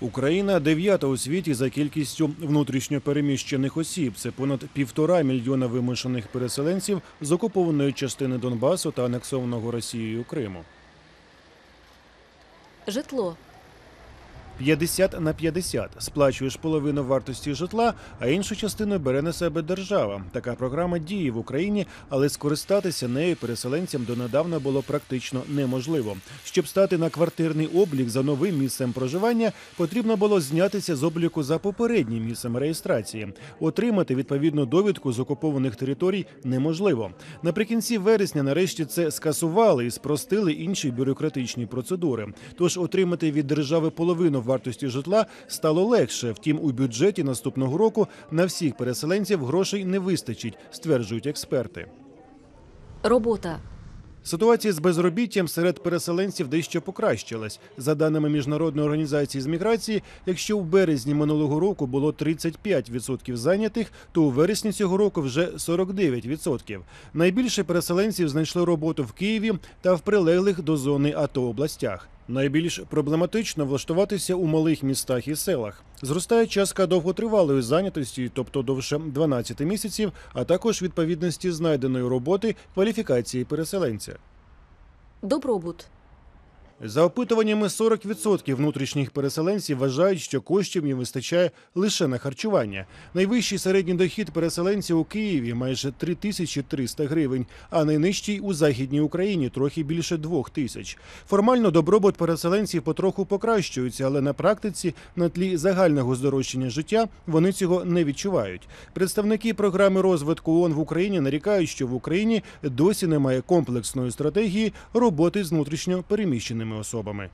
Україна дев'ята у світі за кількістю внутрішньопереміщених осіб. Це понад півтора мільйона вимушених переселенців з окупованої частини Донбасу та анексованого Росією Криму. Житло. 50 на 50. Сплачуєш половину вартості житла, а іншу частину бере на себе держава. Така програма діє в Україні, але скористатися нею переселенцям донедавна було практично неможливо. Щоб стати на квартирний облік за новим місцем проживання, потрібно було знятися з обліку за попереднім місцем реєстрації. Отримати відповідну довідку з окупованих територій неможливо. Наприкінці вересня, нарешті, це скасували і спростили інші бюрократичні процедури. Тож отримати від держави половину вартості житла стало легше. Втім, у бюджеті наступного року на всіх переселенців грошей не вистачить, стверджують експерти. Робота. Ситуація з безробіттям серед переселенців дещо покращилась. За даними міжнародної організації з міграції, якщо в березні минулого року було 35% зайнятих, то у вересні цього року вже 49%. Найбільше переселенців знайшли роботу в Києві та в прилеглих до зони АТО областях. Найбільш проблематично влаштуватися у малих містах і селах. Зростає частка довготривалої зайнятості, тобто довше 12 місяців, а також відповідності знайденої роботи кваліфікації переселенця. Добробут. За опитуваннями 40% внутрішніх переселенців вважають, що коштів їм вистачає лише на харчування. Найвищий середній дохід переселенців у Києві майже 3300 гривень, а найнижчий у західній Україні трохи більше 2000. Формально добробут переселенців потроху покращується, але на практиці на тлі загального здорожчання життя вони цього не відчувають. Представники програми розвитку ООН в Україні нарікають, що в Україні досі немає комплексної стратегії роботи з внутрішньо переміщеними особами.